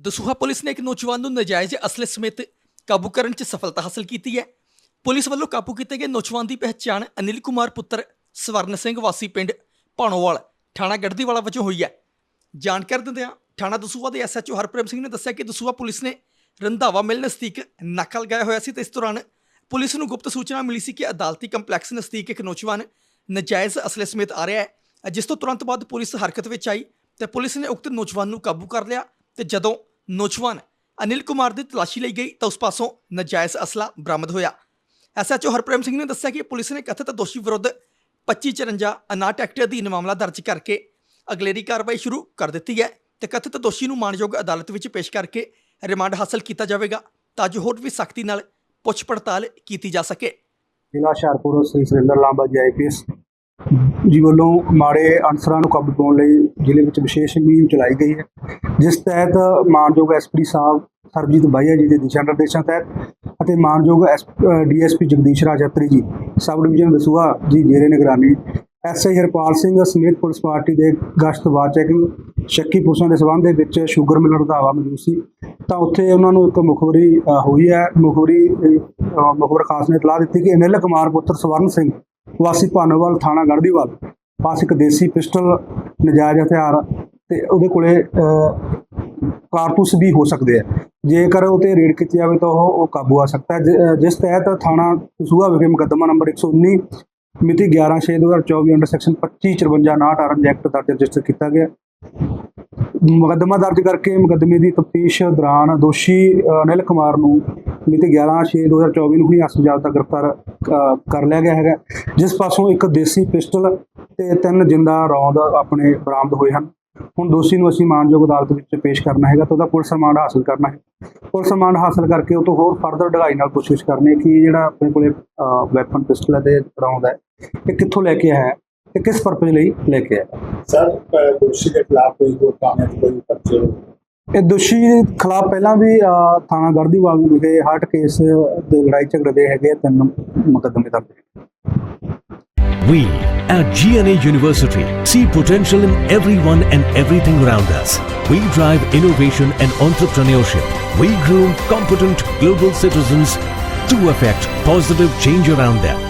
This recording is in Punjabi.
ਦਸੂਹਾ ਪੁਲਿਸ ਨੇ ਇੱਕ ਨੌਜਵਾਨ ਨੂੰ ਨਜਾਇਜ਼ ਅਸਲੇ ਸਮੇਤ ਕਾਬੂ ਕਰਨ 'ਚ ਸਫਲਤਾ ਹਾਸਲ ਕੀਤੀ ਹੈ। ਪੁਲਿਸ ਵੱਲੋਂ ਕਾਬੂ ਕੀਤੇ ਗਏ ਨੌਜਵਾਨ ਦੀ ਪਹਿਚਾਣ ਅਨਿਲ ਕੁਮਾਰ ਪੁੱਤਰ ਸਵਰਨ ਸਿੰਘ ਵਾਸੀ ਪਿੰਡ ਭਾਣੋਵਾਲ, ਥਾਣਾ ਗੜਦੀਵਾਲਾ ਵਜੋਂ ਹੋਈ ਹੈ। ਜਾਣਕਾਰੀ ਦਿੰਦਿਆਂ ਥਾਣਾ ਦਸੂਹਾ ਦੇ ਐਸਐਚਓ ਹਰਪ੍ਰੇਮ ਸਿੰਘ ਨੇ ਦੱਸਿਆ ਕਿ ਦਸੂਹਾ ਪੁਲਿਸ ਨੇ ਰੰਧਾਵਾ ਮਿਲ ਨਜ਼ਦੀਕ ਨਾਕਾ ਲਗਾਇਆ ਹੋਇਆ ਸੀ ਤੇ ਇਸ ਦੌਰਾਨ ਪੁਲਿਸ ਨੂੰ ਗੁਪਤ ਸੂਚਨਾ ਮਿਲੀ ਸੀ ਕਿ ਅਦਾਲਤੀ ਕੰਪਲੈਕਸ ਨਜ਼ਦੀਕ ਇੱਕ ਨੌਜਵਾਨ ਨਜਾਇਜ਼ ਅਸਲੇ ਸਮੇਤ ਆ ਰਿਹਾ ਹੈ, ਜਿਸ ਤੋਂ ਤੁਰੰਤ ਬਾਅਦ ਪੁਲਿਸ ਹਰਕਤ ਵਿੱਚ ਆਈ ਤੇ ਪੁਲਿਸ ਨੇ ਉਕਤ ਨੌਜਵਾਨ ਨੂੰ ਕਾਬੂ ਕਰ ਲਿਆ ਤੇ ਜਦੋਂ ਨੌਜਵਾਨ ਅਨਿਲ ਕੁਮਾਰ ਦੀ ਤਲਾਸ਼ੀ ਲਈ ਗਈ ਤਾਂ ਉਸ ਪਾਸੋਂ ਨਜਾਇਜ਼ ਅਸਲਾ ਬਰਾਮਦ ਹੋਇਆ। ਐਸਐਚਓ ਹਰਪ੍ਰੀਤ ਸਿੰਘ ਨੇ ਦੱਸਿਆ ਕਿ ਪੁਲਿਸ ਨੇ ਕਥਿਤ ਦੋਸ਼ੀ ਵਿਰੁੱਧ 2554 ਅਨਾਟ ਐਕਟ ਅਧੀਨ ਮਾਮਲਾ ਦਰਜ ਕਰਕੇ ਅਗਲੇਰੀ ਕਾਰਵਾਈ ਸ਼ੁਰੂ ਕਰ ਦਿੱਤੀ ਹੈ ਤੇ ਕਥਿਤ ਦੋਸ਼ੀ ਨੂੰ ਮਾਣਯੋਗ ਅਦਾਲਤ ਵਿੱਚ ਪੇਸ਼ ਕਰਕੇ ਰਿਮਾਂਡ ਹਾਸਲ ਕੀਤਾ ਜਾਵੇਗਾ ਤਾਂ ਜੋ ਹੋਰ ਵੀ ਸਖਤੀ ਨਾਲ ਪੁੱਛ ਪੜਤਾਲ ਕੀਤੀ ਜਾ ਸਕੇ। ਜ਼ਿਲ੍ਹਾ ਹੁਸ਼ਿਆਰਪੁਰ ਸ੍ਰੀ ਸੁਰਿੰਦਰ ਲਾਂਬਾ ਜੀ ਆਈਪੀਐਸ ਜੀ ਵੱਲੋਂ ਮਾੜੇ ਅਨਸਰਾਂ ਨੂੰ ਕਾਬੂ ਪਾਉਣ ਲਈ ਜ਼ਿਲ੍ਹੇ ਵਿੱਚ ਵਿਸ਼ੇਸ਼ ਮੁਹਿੰਮ ਚਲਾਈ ਗਈ ਹੈ, ਜਿਸ ਤਹਿਤ ਮਾਨਯੋਗ ਐਸਪੀ ਸਾਹਿਬ ਸਰਬਜੀਤ ਬਾਈਆ ਜੀ ਦੇ ਦਿਸ਼ਾ ਨਿਰਦੇਸ਼ਾਂ ਤਹਿਤ ਅਤੇ ਮਾਨਯੋਗ ਡੀਐਸਪੀ ਜਗਦੀਸ਼ ਰਾਜ ਰਾਜਪੁਰੀ ਜੀ, ਸਬ ਡਿਵੀਜ਼ਨ ਦਸੂਹਾ ਜੀ ਜੇਰੇ ਨਿਗਰਾਨੀ ਐਸਆਈ ਹਰਪਾਲ ਸਿੰਘ ਸਮੇਤ ਪੁਲਿਸ ਪਾਰਟੀ ਦੇ ਗਸ਼ਤ ਚੈਕਿੰਗ ਸ਼ੱਕੀ ਪੁਰਸ਼ਾਂ ਦੇ ਸਬੰਧ ਦੇ ਵਿੱਚ ਸ਼ੂਗਰ ਮਿਲ ਰੰਧਾਵਾ ਮੌਜੂਦ ਸੀ, ਤਾਂ ਉੱਥੇ ਉਹਨਾਂ ਨੂੰ ਇੱਕ ਮੁਖਬਰੀ ਹੋਈ ਹੈ ਮੁਖਬਰੀ ਮੁਖਬਰ ਖਾਸ ਨੇ ਇਤਲਾਹ ਦਿੱਤੀ ਕਿ ਅਨਿਲ ਕੁਮਾਰ ਪੁੱਤਰ ਸਵਰਨ ਸਿੰਘ ਵਾਸੀ ਭਾਨੋਵਾਲ ਥਾਣਾ ਗੜਦੀਵਾਲ ਪਾਸ ਇੱਕ ਦੇਸੀ ਪਿਸਟਲ ਨਜਾਇਜ਼ ਹਥਿਆਰ ਤੇ ਉਹਦੇ ਕੋਲੇ ਕਾਰਤੂਸ ਵੀ ਹੋ ਸਕਦੇ ਆ। ਜੇਕਰ ਉਹ ਤੇ ਰੇਡ ਕੀਤੀ ਜਾਵੇ ਤਾਂ ਉਹ ਕਾਬੂ ਆ ਸਕਦਾ ਹੈ। ਜਿਸ ਤਹਿਤ ਥਾਣਾ ਸੂਹਾ ਵਿਖੇ ਮੁਕੱਦਮਾ ਨੰਬਰ 119 ਮਿਤੀ 11/6/2024 ਅੰਡਰ ਸੈਕਸ਼ਨ 2554 ਆਰਮ ਐਕਟ ਦਰਜ ਰਜਿਸਟਰ ਕੀਤਾ ਗਿਆ। ਮੁਕੱਦਮਾ ਦਰਜ ਕਰਕੇ ਮੁਕੱਦਮੇ ਦੀ ਤਫਤੀਸ਼ ਦੌਰਾਨ ਦੋਸ਼ੀ ਅਨਿਲ ਕੁਮਾਰ ਨੂੰ ਮਿਤੀ 11/6/2024 ਨੂੰ ਹੀ ਹਸਪਤਾਲ ਤੱਕ ਗ੍ਰਿਫਤਾਰ ਕਰ ਲਿਆ ਗਿਆ ਹੈਗਾ। ਜਿਸ ਪਾਸੋਂ ਇੱਕ ਦੇਸੀ ਪਿਸਟਲ ਤੇ ਤਿੰਨ ਜਿੰਦਾ ਰੌਂਦ ਆਪਣੇ ਬਰਾਮਦ ਹੋਏ ਹਨ। ਹੁਣ ਦੋਸ਼ੀ ਨੂੰ ਅਸੀਂ ਮਾਨਯੋਗ ਅਦਾਲਤ ਵਿੱਚ ਪੇਸ਼ ਕਰਨਾ ਹੈਗਾ ਤੇ ਉਹਦਾ ਪੁਲਿਸ ਰਿਮਾਂਡ ਹਾਸਲ ਕਰਨਾ ਹੈ। ਪੁਲਿਸ ਰਿਮਾਂਡ ਹਾਸਲ ਕਰਕੇ ਉਹ ਤੋਂ ਹੋਰ ਫਰਦਰ ਢਗਾਈ ਨਾਲ ਕੋਸ਼ਿਸ਼ ਕਰਨੀ ਹੈ ਕਿ ਜਿਹੜਾ ਆਪਣੇ ਕੋਲੇ ਵੈਪਨ ਪਿਸਟਲ ਹੈ ਤੇ ਰੌਂਦ ਹੈ, ਇਹ ਕਿੱਥੋਂ ਲੈ ਕੇ ਆਇਆ ਹੈ ਤੇ ਕਿਸ ਪਰਪਸ ਲਈ ਲੈ ਕੇ ਆਇਆ ਸਰ ਦੋਸ਼ੀ ਦੇ ਖਿਲਾਫ ਕੋਈ ਕੋਈ ਕਾਨੂੰਨੀ, ਕੋਈ ਪਰਚੇ ਇਹ ਦੋਸ਼ੀ ਖਿਲਾਫ ਪਹਿਲਾਂ ਵੀ ਅ, ਥਾਣਾ ਗੜਦੀਵਾਲ ਵਿਖੇ ਹਾਰਟ ਕੇਸ ਦੇ ਲੜਾਈ ਝਗੜੇ ਦੇ ਹੈਗੇ ਆ, ਤਿੰਨ ਮੁਕੱਦਮੇ ਦਰਜ ਨੇ We at GNA University see potential in everyone and everything around us. We drive innovation and entrepreneurship. We groom competent global citizens to affect positive change around them.